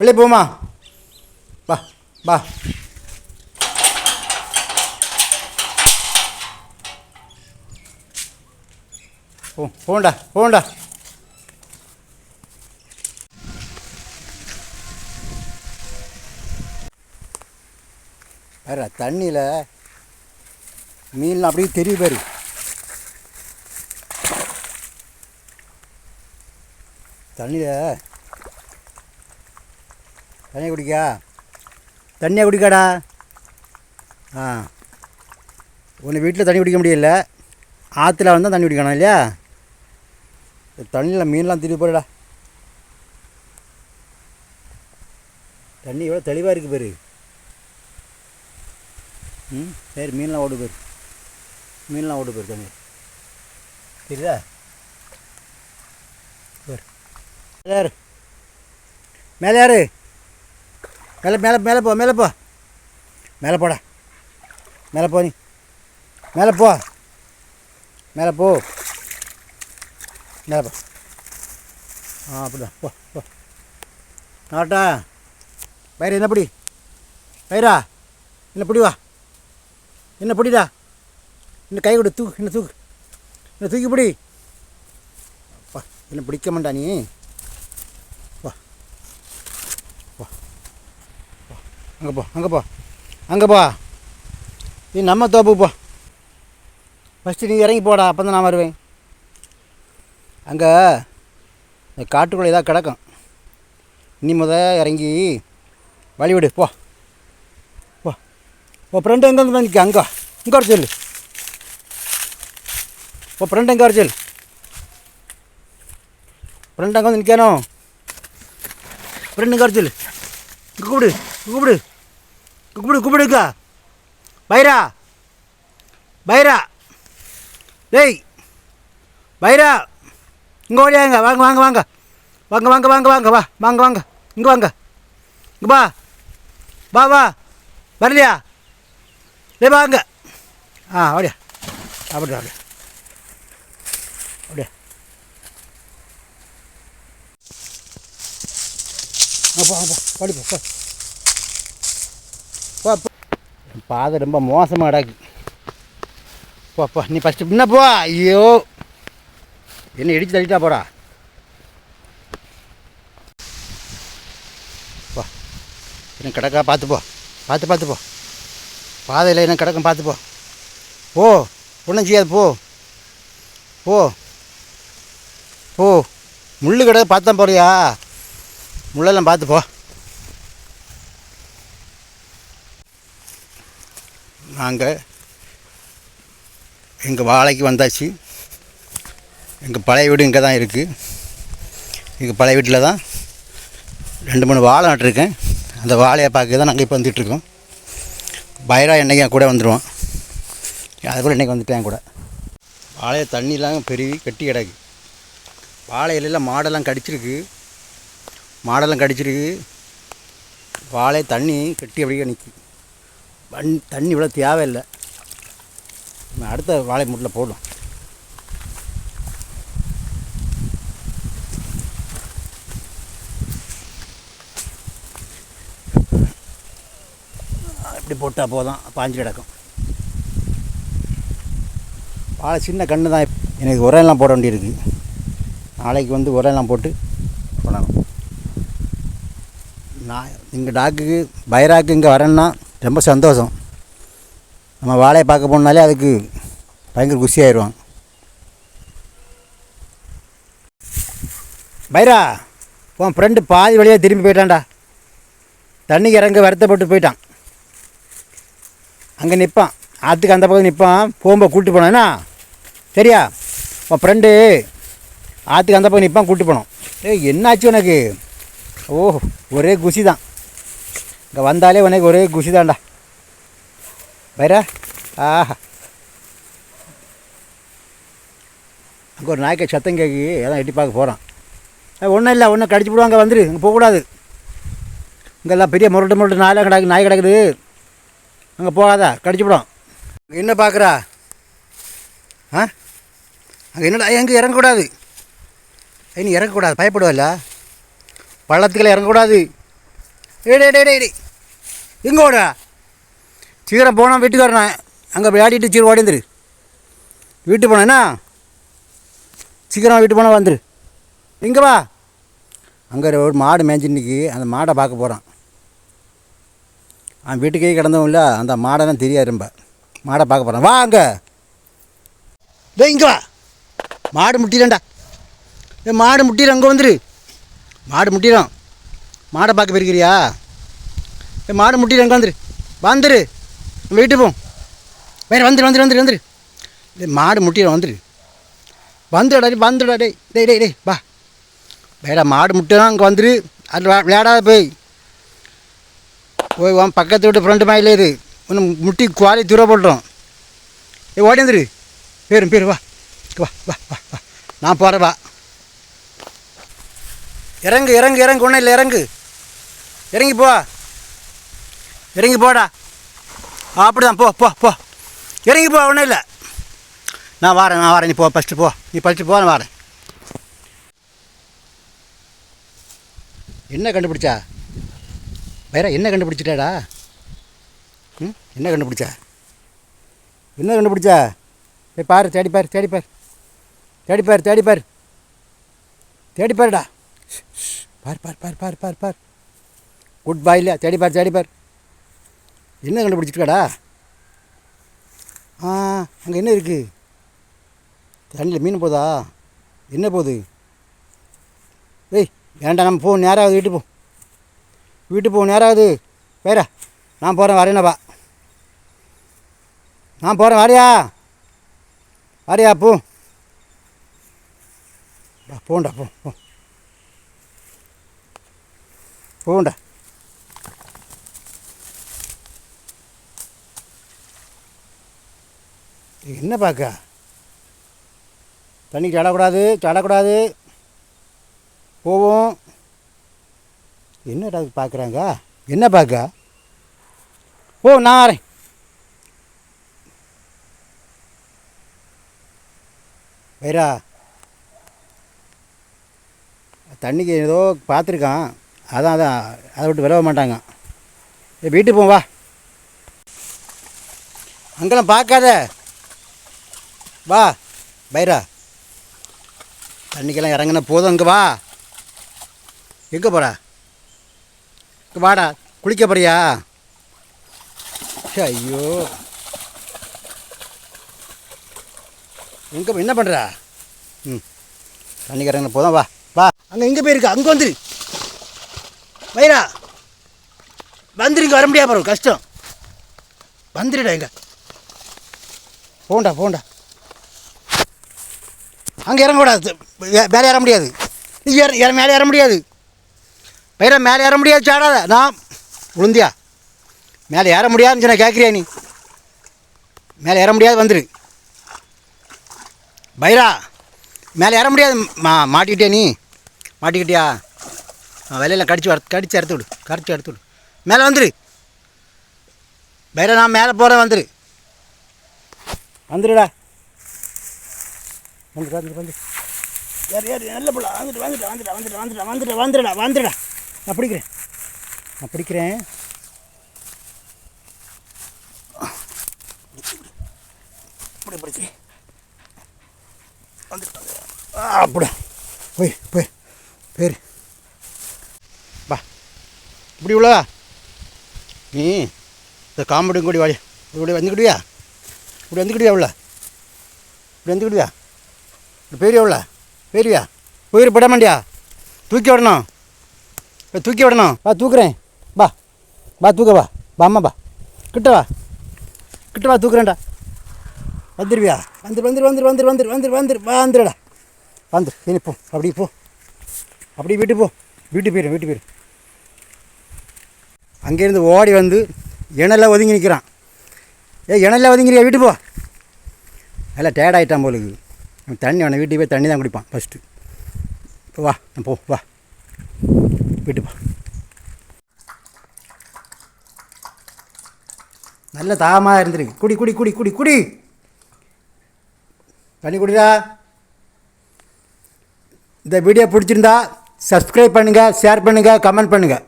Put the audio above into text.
வெளியே போமா வா வா. போ போண்டா போண்டா வேற தண்ணியில் மீன்லாம் அப்படியே தெரியும் பாரு. தண்ணியில் தண்ணியை குடிக்கா? தண்ணியை குடிக்காடா? ஆ. உன்னை வீட்டில் தண்ணி குடிக்க முடியல. ஆற்றுல வந்தால் தண்ணி குடிக்கணும் இல்லையா? தண்ணியில் மீன்லாம் திருப்பி போடுடா. தண்ணி எவ்வளோ தெளிவாக இருக்குது பேர். ம் சரி மீன்லாம் ஓடு பேர். மீன்லாம் ஓடு போயிரு தண்ணி. தெரியுதா? பாரு. மேலே யார் மேலே யார் மேலே மேலே மேலே போ மேலே போ. மேலே போடா. மேலே போ நீ. மேலே போ. மேலே போ. மேலே போ. ஆ அப்படிதான். போ போ. நாட்டா. பயிர் என்ன பிடி? பயிரா? என்ன பிடி வா? என்ன பிடிடா? இன்னும் கை கொடு தூக்கு என்ன தூக்கு. என்ன தூக்கி பிடி. அப்பா என்ன பிடிக்க மாட்டா நீ வா வா வா அங்கே போ அங்கே போ அங்கே போ நீ நம்ம தோப்பு போ. ஃபஸ்ட்டு நீ இறங்கி போடா அப்போ தான் நான் வருவேன். அங்கே இந்த காட்டுக்குள்ளே ஏதாவது கிடக்கும். நீ முத இறங்கி வழி விடு போ. போ. உன் ஃப்ரெண்டு எங்கே வந்து நிற்க அங்கே இங்கே வர சொல்லு. உன் ஃப்ரெண்டு எங்கே வர சொல்லு. ஃப்ரெண்டு அங்கே வந்து நிற்கணும் ஃப்ரெண்டு இங்கே வர சொல்லு. இங்கே கூப்பிடு கூப்பிடு. கூப்பிடு கூப்பிடுக்கா பைரா பைரா. டேய் பைரா. இங்கே ஓடியாங்க வாங்க வாங்க வாங்க. வாங்க வாங்க வாங்க வாங்க. வா வாங்க வாங்க. இங்கே வாங்க. இங்கே வா. வா வா. வரலையா? டேய் வாங்க ஆ அப்படியா அப்படியா அப்படியா அப்படியா அப்போ அப்போ படி போ. போ. போ. பாதை ரொம்ப மோசமாக கிடக்கு. போப்பா நீ ஃபஸ்ட்டு முன்ன போ. ஐயோ. என்ன இடித்து தள்ளிட்டா போடா. போ. என்ன கிடக்கா பார்த்து போ. பார்த்து பார்த்து போ. பாதையில் என்ன கிடக்கும் பார்த்து போ. போ. ஒன்றும் செய்யாது போ. போ. போ. முள்ளு கிடக்கு பார்த்தா போறியா? முள்ளெல்லாம் பார்த்து போ. நாங்கள் எங்கள் வாழைக்கு வந்தாச்சு. எங்கள் பழைய வீடு இங்கே தான் இருக்குது எங்கள் பழைய வீட்டில் தான் ரெண்டு மூணு வாழை நட்டுருக்கேன். அந்த வாழையை பார்க்க தான் நாங்கள் இப்போ வந்துட்டுருக்கோம். பைரா என்னைக்கு என் கூட வந்துடுவோம் அது கூட இன்றைக்கி வந்துட்டேன் கூட. வாழையை தண்ணிலாம் பெருகி கட்டி கிடக்கு. வாழை மாடெல்லாம் கடிச்சிருக்கு. மாடெல்லாம் கடிச்சிருக்கு. வாழை தண்ணி கட்டி அப்படியே நிற்கும் வண் தண்ணி இவ்வளோ தேவையில்லை. நம்ம அடுத்த வாழை மூட்டில் போடும் இப்படி போட்டால் போதும். பாஞ்சு கிடக்கும். வாழை சின்ன கன்று தான். எனக்கு உரையெல்லாம் போட வேண்டியிருக்கு. நாளைக்கு வந்து உரையெல்லாம் போட்டு பண்ணணும் நான் இங்கே டாக்குக்கு பைராக்கு இங்கே வரேன்னா ரொம்ப சந்தோஷம். நம்ம வாழையை பார்க்க போனாலே அதுக்கு பயங்கர குஷி பைரா உன் ஃப்ரெண்டு பாதி வழியாக திரும்பி போயிட்டான்டா. தண்ணிக்கு இறங்க வருத்தப்பட்டு போயிட்டான். அங்கே நிற்பான் ஆற்றுக்கு அந்த பக்கம் நிற்பான் போகும்போது கூட்டி போனேன்னா சரியா? உன் ஃப்ரெண்டு ஆற்றுக்கு அந்த பக்கம் நிற்பான் கூட்டி போனோம் ஏய் என்னாச்சு உனக்கு? ஓ ஒரே குஷி தான் இங்கே வந்தாலே உனக்கு ஒரே குஷி தாண்டா பைரா ஆஹா. அங்கே ஒரு நாய்க்கு சத்தம் கேட்கி அதான் எட்டி பார்க்க போகிறான் ஒன்றும் இல்லை ஒன்றும் கடிச்சு விடுவாங்க வந்துரு. இங்கே போகக்கூடாது. இங்கெல்லாம் பெரிய முரட்டு முரட்டு நாயெல்லாம் கிடக்கு நாய் கிடக்குது. அங்கே போகாதா கடிச்சு விடும் என்ன பார்க்குறா ஆ? அங்கே என்னடா எங்கே இறங்கக்கூடாது. இனி இறங்கக்கூடாது பயப்படுவல்ல பள்ளத்துக்கெல்லாம் இறங்கக்கூடாது. ஏடே டே டே எங்கே ஓடுற? சீக்கிரம் போனால் வீட்டுக்கு வரணும் அங்கே விளையாடிட்டு சீக்கிரம் ஓடிந்துரு வீட்டு போனேன்னா சீக்கிரம் வீட்டு போனால் வந்துரு. இங்கே வா. அங்கே ஒரு மாடு மேய்ஞ்சின்னிக்கு அந்த மாடை பார்க்க போகிறான் அவன் வீட்டுக்கே கிடந்தவன்ல அந்த மாடெல்லாம் தெரியாது ரொம்ப. மாடை பார்க்க போகிறான் வா அங்கே. டேய் இங்கே வா. மாடு முட்டிடண்டா ஏ மாடு முட்டிடும் அங்கே வந்துரு. மாடு முட்டிடும் மாடை பார்க்க போயிருக்கிறியா? ஏ மாடு முட்டிடும் அங்கே வந்துரு. வந்துரு. வீட்டு போ. வேறு வந்துரு வந்துரு வந்துரு வந்துரு. டேய் மாடு முட்டிடும் வந்துரு. வந்துடா வந்துடா டே டேய். டேய் டேய் வா. வேடா மாடு முட்டினா அங்கே வந்துரு. அது விளையாடாத போய். போய் உன் பக்கத்து வீட்டு ஃப்ரெண்டு மாதிரி இது. ஒன்று முட்டி குவாலி தூர போட்டுரும். ஏ ஓடி வந்துரு. பேரும் பேர் வா. வா வா வா வா. நான் போகிறேன் வா. இறங்கு இறங்கு இறங்கு. ஒன்றும் இல்லை இறங்கு. இறங்கி போ. இறங்கி போடா. அப்படிதான் போ போ போ. இறங்கி போ ஒன்றும் இல்லை. நான் வரேன் நான் வரேன் நீ போ ஃபஸ்ட்டு போ. நீ படிச்சுட்டு போ நான் வரேன். என்ன கண்டுபிடிச்சா? வேற என்ன கண்டுபிடிச்சிட்டாடா? ம்? என்ன கண்டுபிடிச்சா? என்ன கண்டுபிடிச்சா? போய் பாரு தேடி பாரு தேடிப்பார் தேடிப்பார் தேடி பாரு பார் பார் பார் பார் பார். குட் பாய் இல்லையா தேடி பாரு. என்ன கண்டுபிடிச்சிருக்காடா? ஆ அங்கே என்ன இருக்குது தண்ணியில் மீன் போதா? என்ன போகுது ஏய் வேண்டாம் நம்ம போ நேராகுது வீட்டு போ. வீட்டு போ நேராகுது வேற நான் போகிறேன் வரேனாப்பா நான் போகிறேன் வாரியா. வாரியா போ. போண்டா போ போ. போண்டா என்ன பார்க்க? தண்ணி சடக்கூடாது சடக்கூடாது போவோம். என்னடா பார்க்குறாங்க? என்ன பார்க்க? ஓ நான் வரேன். வைரா தண்ணிக்கு ஏதோ பார்த்துருக்கான். அதான் அதான். அதை விட்டு விலக மாட்டாங்க. ஏ வீட்டுக்கு போவா அங்கெல்லாம் பார்க்காத. வா பைரா. தண்ணிக்கெல்லாம் இறங்கின போதும் இங்கே வா. எங்கே போகிறா இங்கே வாடா குளிக்க போறியா? ஐயோ. எங்கே என்ன பண்ணுறா ம். தண்ணிக்கு இறங்கின போதும் வா வா. அங்கே எங்கே போயிருக்கா அங்கே வந்துரு வைரா வந்துருங்க வர முடியாது பாரு கஷ்டம். வந்துடுடா எங்க போண்டா போண்டா. அங்கே இறங்கக்கூடாது மேலே ஏற முடியாது. நீ ஏற மேலே ஏற முடியாது. பயிர மேலே ஏற முடியாது சாடாத. நான் உளுந்தியா? மேலே ஏற முடியாதுன்னு சொன்ன கேட்குறியா நீ? மேலே ஏற முடியாது வந்துரு. பைரா மேலே ஏற முடியாது மா மாட்டிக்கிட்டியா நீ? மாட்டிக்கிட்டியா? விலையில கடிச்சு வர கடிச்சு எடுத்து விடு. கடிச்சு எடுத்து விடு. மேலே வந்துரு. பைரா நான் மேலே போகிறேன் வந்துரு. வந்துடுடா வந்துட்டு வந்துட்டு வந்து யார் யார் நல்ல பிள்ளை. வந்துட்டு வந்துட்டு வந்துட்டு வந்துட்டு வந்துட்டு வந்துட்டு வந்துடா வந்துடுடா நான் பிடிக்கிறேன். நான் பிடிக்கிறேன். இப்படி பிடிச்சி. வந்துட்டு அப்படி. போய் போய் பேர் பா. இப்படி உள்ளவா நீ இந்த காம்பவுண்டும் கூடி வாடி. இப்படி வந்துக்கிட்டியா? இப்படி வந்துக்கிட்டியா உள்ள? இப்படி வந்துக்கிடுவியா இப்படி உள்ள பேரியா? போயிரு பட மாட்டியா தூக்கி விடணும். தூக்கி விடணும். வா தூக்குறேன். வா. வா தூக்க வா. வா அம்மா வா. கிட்ட வா. கிட்ட வா தூக்குறேன்டா. வந்துடுவியா வந்துரு வந்துரு வந்துரு வந்துரு வந்துரு வந்துரு வந்துரு வந்துடுடா வந்துரு. இனி போ. அப்படி போ. அப்படி வீட்டு போ. வீட்டு போயிரு வீட்டு போயிரு. அங்கேருந்து ஓடி வந்து இணையில் ஒதுங்கி நிற்கிறான் ஏ இணையில் ஒதுங்கிறியா? வீட்டு போ. எல்லாம் டயர்ட் ஆகிட்டான் போலுக்கு. தண்ணி அவனை வீட்டுக்கு போய் தண்ணி தான் குடிப்பான் ஃபஸ்ட்டு இப்போ வா நான் போ வா. வீட்டு போ. நல்ல தாகமாக இருந்திருக்கு குடி குடி குடி குடி குடி. தண்ணி குடிடா. இந்த வீடியோ பிடிச்சிருந்தா சப்ஸ்கிரைப் பண்ணுங்கள் ஷேர் பண்ணுங்கள் கமெண்ட் பண்ணுங்கள்